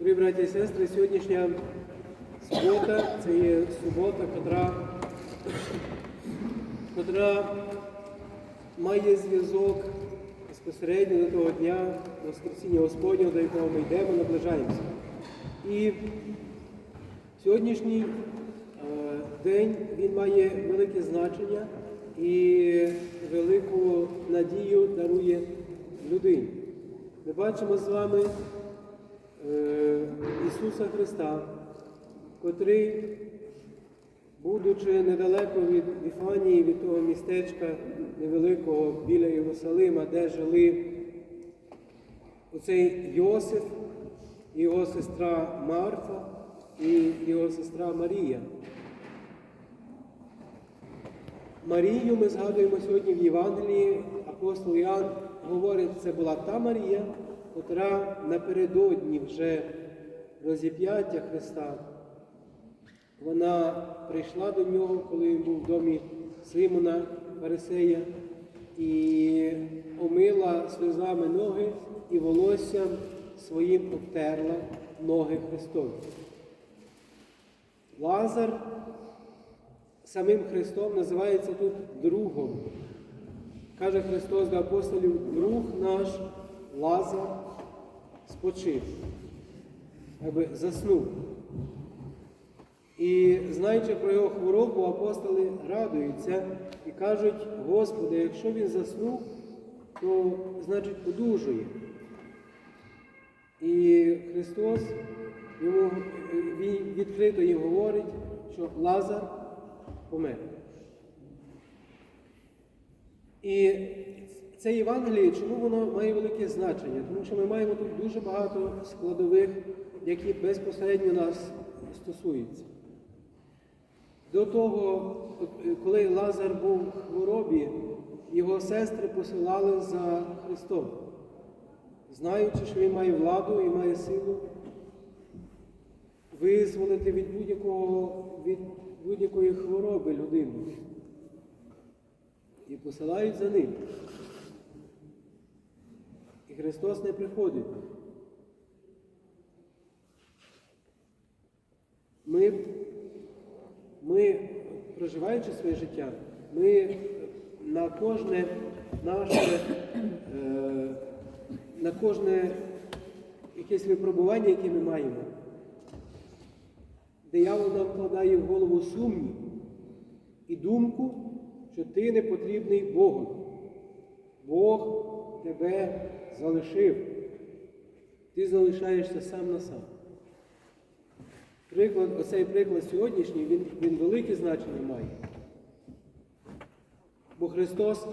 Дорогі браті і сестри, сьогоднішня субота це є субота, котра, котра має зв'язок безпосередньо до того дня Воскресіння Господнього, до якого ми йдемо, наближаємося. І сьогоднішній е, день він має велике значення і велику надію дарує людині. Ми бачимо з вами Ісуса Христа, котрий, будучи недалеко від Віфанії, від того містечка невеликого біля Єрусалима, де жили оцей Йосиф, його сестра Марфа і його сестра Марія. Марію ми згадуємо сьогодні в Євангелії. Апостол Іоанн говорить, це була та Марія, котра напередодні вже розіп'яття Христа. Вона прийшла до нього, коли він був в домі Симона Фарисея, і омила сльозами ноги і волоссям своїм обтерла ноги Христові. Лазар самим Христом називається тут другом. Каже Христос до апостолів, друг наш Лазар спочив, аби заснув. І знаючи про його хворобу, апостоли радуються і кажуть, Господи, якщо він заснув, то значить одужує. І Христос йому він відкрито їм говорить, що Лазар помер. І це Євангеліє, чому воно має велике значення? Тому що ми маємо тут дуже багато складових, які безпосередньо нас стосуються. До того, коли Лазар був в хворобі, його сестри посилали за Христом, знаючи, що він має владу і має силу визволити від будь-якого від будь-якої хвороби людину. І посилають за ним. Христос не приходить. Ми, ми проживаючи своє життя, ми на кожне наше, е, на кожне якесь випробування, яке ми маємо, диявол нам вкладає в голову сумнів і думку, що ти не потрібний Богу. Бог тебе залишив. Ти залишаєшся сам на сам. Приклад, оцей приклад сьогоднішній, він, він велике значення має. Бо Христос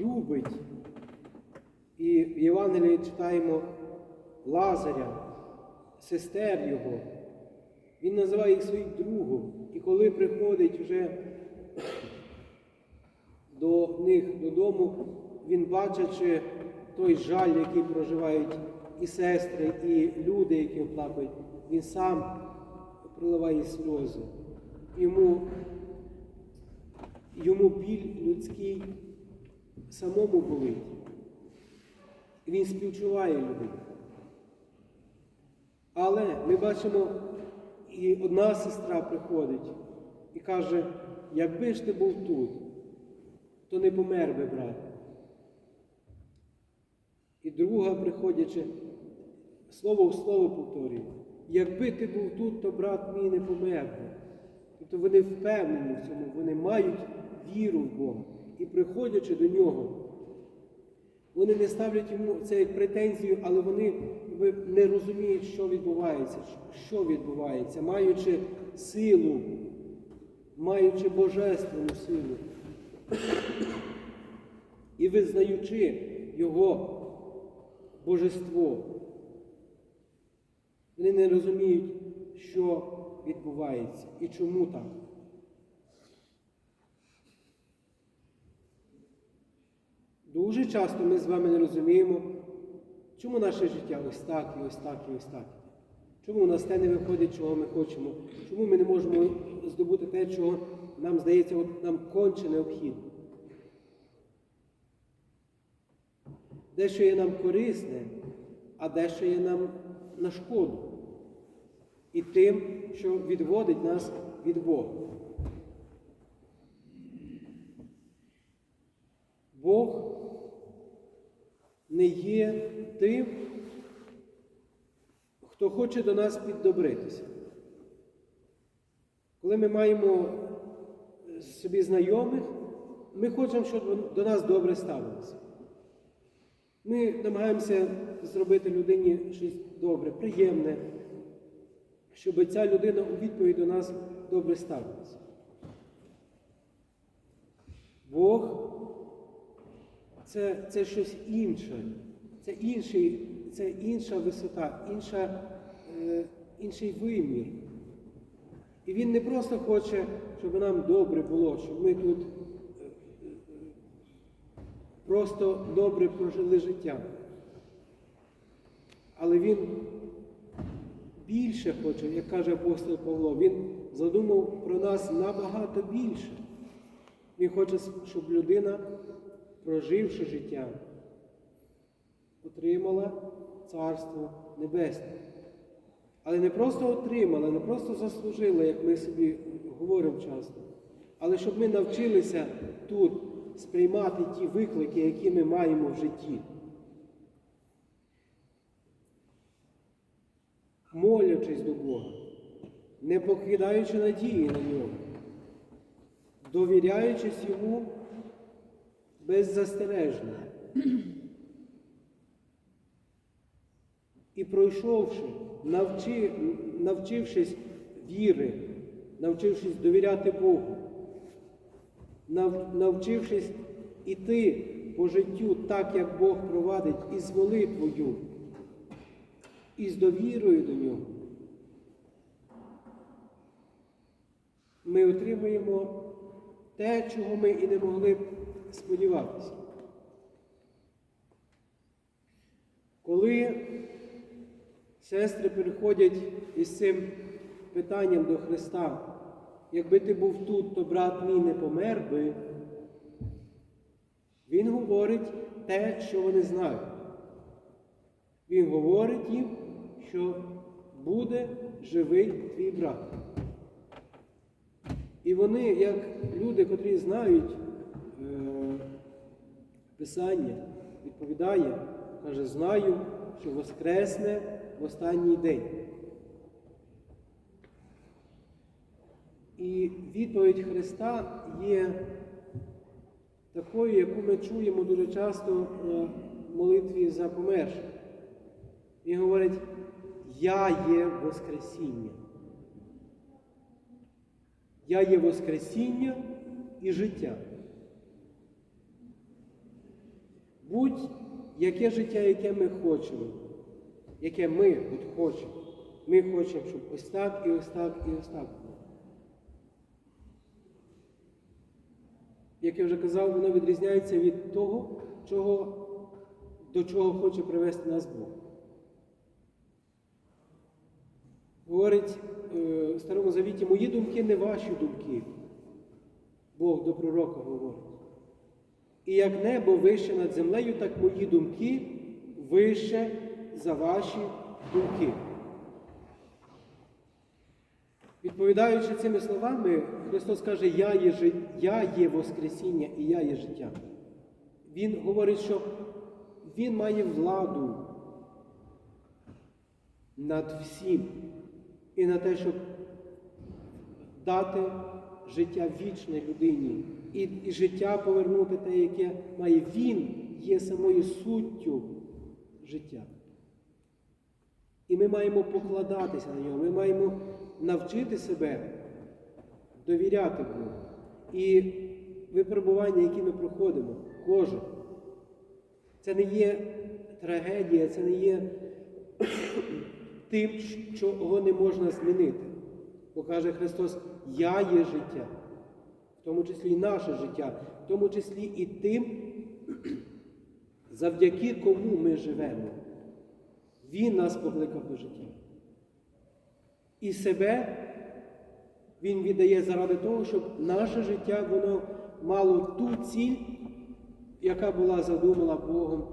любить. І в Євангелії читаємо Лазаря, сестер Його. Він називає їх своїм другом. І коли приходить вже до них додому, він бачачи той жаль, який проживають і сестри, і люди, які оплакують, він сам проливає сльози. Йому, йому біль людський самому болить. Він співчуває людину. Але ми бачимо, і одна сестра приходить і каже, якби ж ти був тут, то не помер би брат. Друга, приходячи, слово в слово повторює, якби ти був тут, то брат мій не помер би. Тобто вони впевнені в цьому, вони мають віру в Бога. І приходячи до нього, вони не ставлять йому це як претензію, але вони не розуміють, що відбувається, що відбувається, маючи силу, маючи божественну силу і визнаючи Його божество. Вони не розуміють, що відбувається і чому так. Дуже часто ми з вами не розуміємо, чому наше життя ось так і ось так і ось так. Чому у нас те не виходить, чого ми хочемо? Чому ми не можемо здобути те, чого нам здається, от нам конче необхідно? Дещо є нам корисне, а дещо є нам на шкоду. і тим, що відводить нас від Бога. Бог не є тим, хто хоче до нас піддобритися. Коли ми маємо собі знайомих, ми хочемо, щоб до нас добре ставилися. Ми намагаємося зробити людині щось добре, приємне, щоб ця людина у відповідь до нас добре ставилася. Бог це, це щось інше, це, інший, це інша висота, інша, е, інший вимір. І він не просто хоче, щоб нам добре було, щоб ми тут просто добре прожили життя. Але він більше хоче, як каже апостол Павло, він задумав про нас набагато більше. Він хоче, щоб людина, проживши життя, отримала Царство Небесне. Але не просто отримала, не просто заслужила, як ми собі говоримо часто, але щоб ми навчилися тут сприймати ті виклики, які ми маємо в житті. Молячись до Бога, не покидаючи надії на нього, довіряючись йому беззастережно. І пройшовши, навчи, навчившись віри, навчившись довіряти Богу, навчившись іти по життю так, як Бог провадить, і з молитвою, і з довірою до нього, ми отримуємо те, чого ми і не могли б сподіватися. Коли сестри приходять із цим питанням до Христа, якби ти був тут, то брат мій не помер би, Він говорить те, що вони знають. Він говорить їм, що буде живий твій брат. І вони, як люди, котрі знають е, Писання, відповідає, каже, знаю, що воскресне в останній день. І відповідь Христа є такою, яку ми чуємо дуже часто в молитві за померших. Він говорить, я є Воскресіння. Я є Воскресіння і життя. Будь-яке життя, яке ми хочемо, яке ми от хочемо. Ми хочемо, щоб ось так і ось так і ось так було. Як я вже казав, воно відрізняється від того, чого, до чого хоче привести нас Бог. Говорить е, в Старому Завіті, мої думки не ваші думки. Бог до пророка говорить. І як небо вище над землею, так мої думки вище за ваші думки. Відповідаючи цими словами, Христос каже, я є, я є Воскресіння і я є життя. Він говорить, що Він має владу над всім і на те, щоб дати життя вічне людині і, і життя повернути те, яке має Він, є самою суттю життя. І ми маємо покладатися на нього, ми маємо навчити себе довіряти Богу. І випробування, які ми проходимо, кожен, це не є трагедія, це не є тим, чого не можна змінити. Бо каже Христос, Я є життя, в тому числі і наше життя, в тому числі і тим, завдяки кому ми живемо. Він нас покликав до життя. І себе Він віддає заради того, щоб наше життя воно мало ту ціль, яка була задумана Богом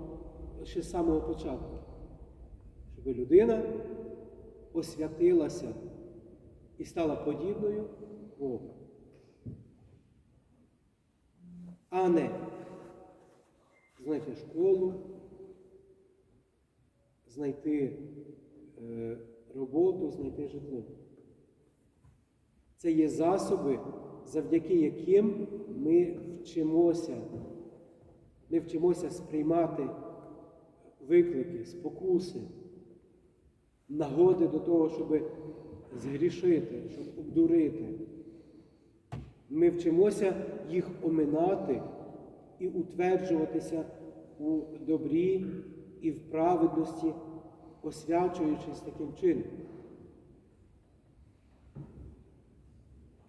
ще з самого початку. Щоб людина освятилася і стала подібною Богу. А не знайти школу, знайти е, роботу, знайти житло. Це є засоби, завдяки яким ми вчимося. Ми вчимося сприймати виклики, спокуси, нагоди до того, щоб згрішити, щоб обдурити. Ми вчимося їх оминати і утверджуватися у добрі і в праведності, освячуючись таким чином.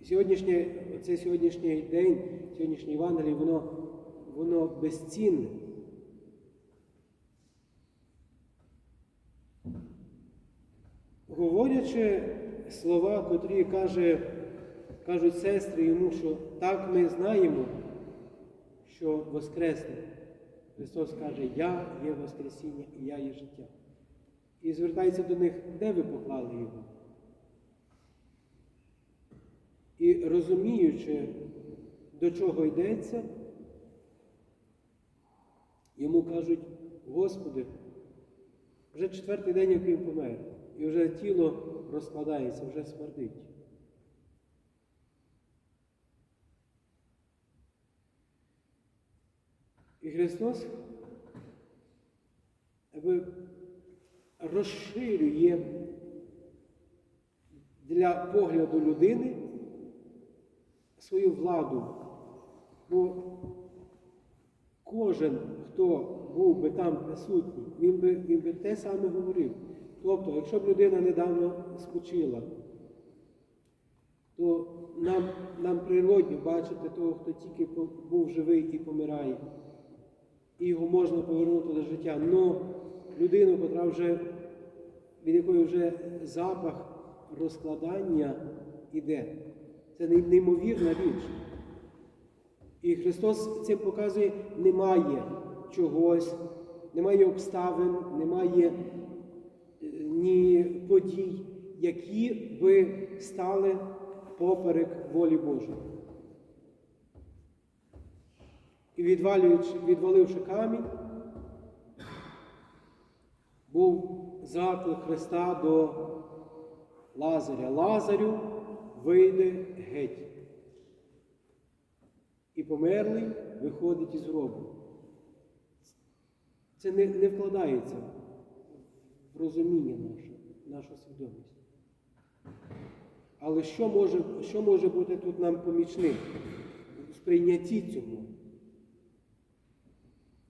І Сьогоднішнє, цей сьогоднішній день, сьогоднішнє Євангеліє, воно, воно безцінне. Говорячи слова, котрі каже, кажуть сестри йому, що так ми знаємо, що Воскресне. Христос каже, Я є Воскресіння і я є життя. І звертається до них, де ви поклали його? І розуміючи, до чого йдеться, йому кажуть, Господи, вже четвертий день, як він помер, і вже тіло розкладається, вже смердить. І Христос аби розширює для погляду людини свою владу. Бо кожен, хто був би там присутній, він би, він би те саме говорив. Тобто, якщо б людина недавно спочила, то нам, нам природно бачити того, хто тільки був живий і помирає. І його можна повернути до життя. Но людину, котра вже, від якої вже запах розкладання іде. Це неймовірна річ. І Христос цим показує, немає чогось, немає обставин, немає ні подій, які би стали поперек волі Божої. І відваливши камінь, був заклик Христа до Лазаря. Лазарю вийде геть. І померлий виходить із гробу. Це не, не вкладається в розуміння наше, нашу свідомість. Але що може, що може бути тут нам помічним у сприйнятті цього?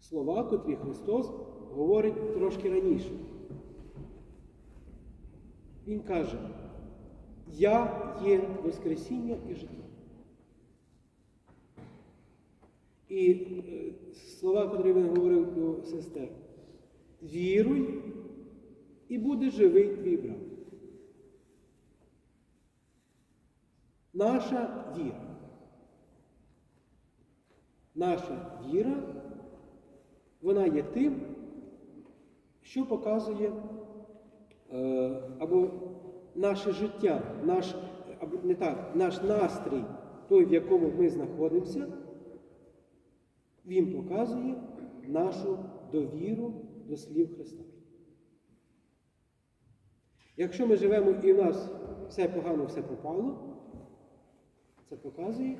Слова, котрі Христос говорить трошки раніше. Він каже, я є Воскресіння і життя. І е, слова, котрі він говорив до сестер, віруй і буде живий твій брат. Наша віра. Наша віра, вона є тим, що показує або наше життя, наш, або не так, наш настрій, той, в якому ми знаходимося, він показує нашу довіру до слів Христа. Якщо ми живемо і в нас все погано, все пропало, це показує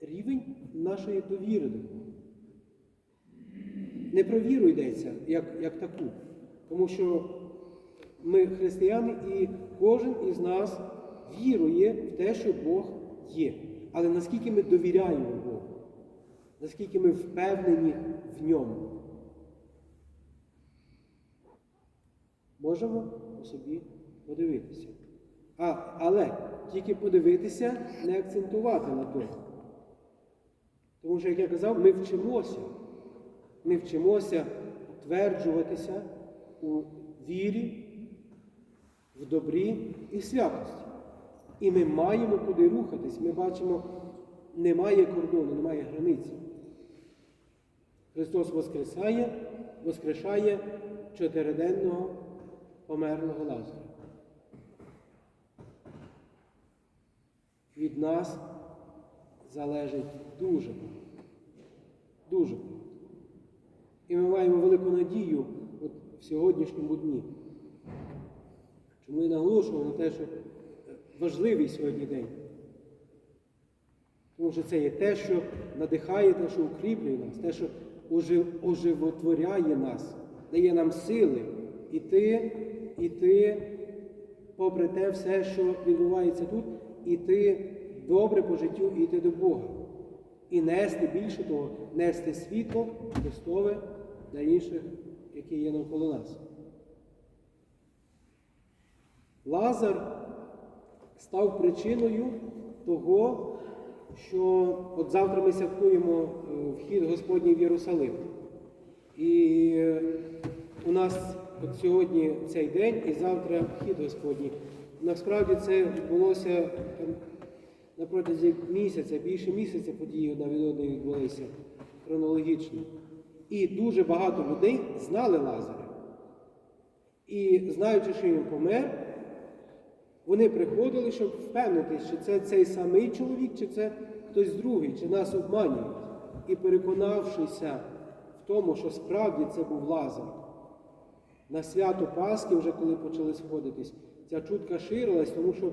рівень нашої довіри до Бога. Не про віру йдеться, як, як таку, тому що ми християни і кожен із нас вірує в те, що Бог є. Але наскільки ми довіряємо Богу, наскільки ми впевнені в ньому, можемо у собі подивитися. А, Але тільки подивитися, не акцентувати на тому. Тому що, як я казав, ми вчимося. Ми вчимося утверджуватися у вірі, в добрі і святості. І ми маємо куди рухатись. Ми бачимо, немає кордону, немає границі. Христос воскресає, воскрешає чотириденного померлого Лазаря. Від нас залежить дуже. Дуже. І ми маємо велику надію от в сьогоднішньому дні. Чому я наголошував на те, що е, важливий сьогодні день. Тому що це є те, що надихає, те, що укріплює нас, те, що ожив- оживотворяє нас, дає нам сили іти, іти, попри те все, що відбувається тут, іти добре по життю і йти до Бога. І нести більше того, нести світло Христове для інших, які є навколо нас. Лазар став причиною того, що от завтра ми святкуємо е, вхід Господній в Єрусалим. І е, у нас от сьогодні цей день і завтра вхід Господній. Насправді це відбулося на протязі місяця, більше місяця події одна від одної відбулися хронологічно. І дуже багато людей знали Лазаря. І знаючи, що він помер, вони приходили, щоб впевнитися, чи це цей самий чоловік, чи це хтось другий, чи нас обманюють. І переконавшися в тому, що справді це був Лазар. На свято Пасхи, вже коли почали сходитись, ця чутка ширилась, тому що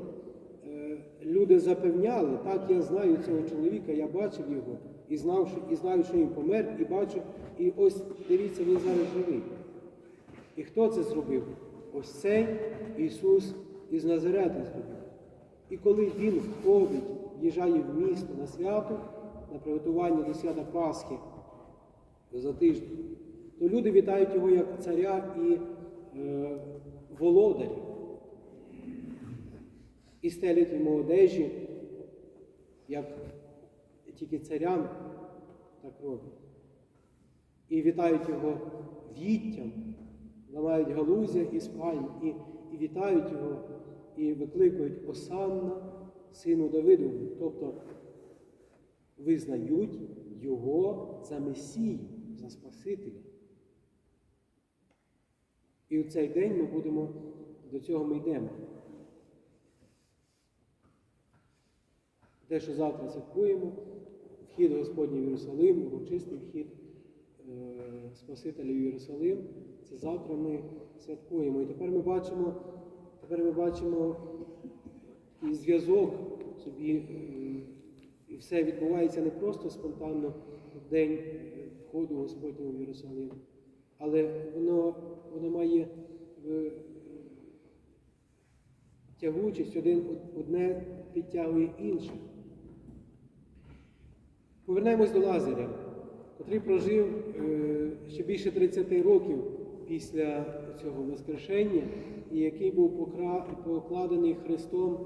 е, люди запевняли, так я знаю цього чоловіка, я бачив його і знав, що, і знаю, що він помер, і бачу, і ось дивіться, він зараз живий. І хто це зробив? Ось цей Ісус із Назарета зробив. І коли Він входить, в'їжджає в місто на свято, на приготування до свята Пасхи за тиждень, то люди вітають його як царя і е, володаря. І стелять йому одежі, як тільки царям так роблять. І вітають його віттям, ламають галузя із пальм, і, і вітають його, і викликають Осанна, сину Давидову, тобто визнають його за Месію, за Спасителя. І в цей день ми будемо, до цього ми йдемо. Те, що завтра святкуємо, вхід Господній в Єрусалим, урочистий вхід е, Спасителя в Єрусалим, це завтра ми святкуємо. І тепер ми бачимо, тепер ми бачимо і зв'язок собі, і все відбувається не просто спонтанно в день входу Господнього в Єрусалим, але воно, воно має е, тягучість, один, одне підтягує інше. Повернемось до Лазаря, котрий прожив е, ще більше 30 років після цього Воскрешення, і який був покладений Христом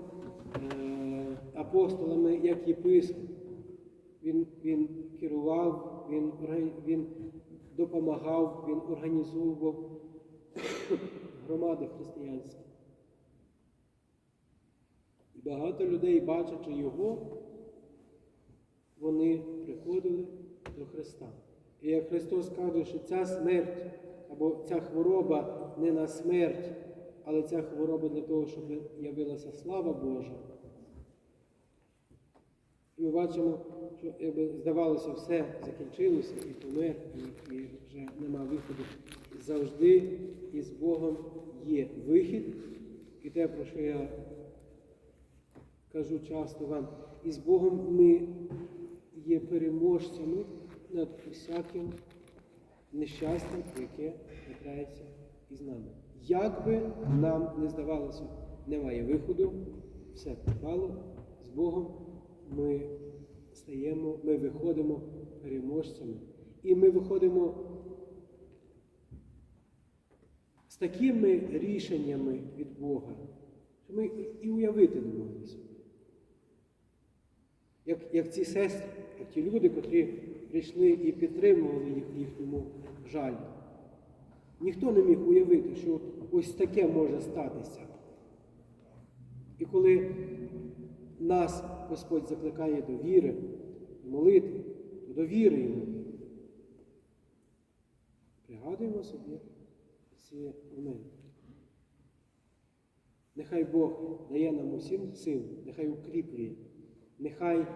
е, апостолами як єпископ. Він, він керував, він, він допомагав, він організовував громади християнські. І багато людей, бачачи його, вони приходили до Христа. І як Христос каже, що ця смерть або ця хвороба не на смерть, але ця хвороба для того, щоб явилася слава Божа. І ми бачимо, що якби здавалося, все закінчилося і помер, і, і вже нема виходу. Завжди із Богом є вихід. І те, про що я кажу часто вам, із Богом ми є переможцями над усяким нещастям, яке трапляється із нами. Як би нам не здавалося, немає виходу, все пропало, з Богом ми стаємо, ми виходимо переможцями. І ми виходимо з такими рішеннями від Бога, що ми і уявити не могли собі. Як, як ці сестри, як ті люди, котрі прийшли і підтримували їх їхньому жалі. Ніхто не міг уявити, що ось таке може статися. І коли нас Господь закликає до віри, молитви, до віри йому. Пригадуємо собі ці моменти. Нехай Бог дає нам усім сил, нехай укріплює нехай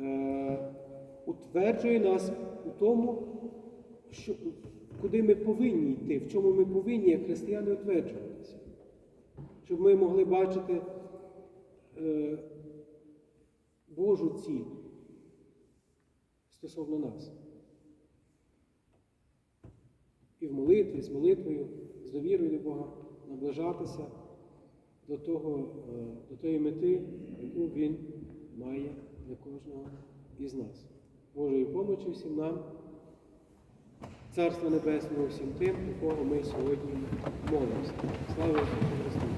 е, утверджує нас у тому, що, куди ми повинні йти, в чому ми повинні, як християни, утверджуватися. Щоб ми могли бачити е, Божу ціль стосовно нас. І в молитві, з молитвою, з довірою до Бога наближатися до, того, е, до тої мети, яку Він має для кожного із нас. Божої помочі всім нам, Царства Небесного всім тим, у кого ми сьогодні молимося. Слава Ісусу Христу!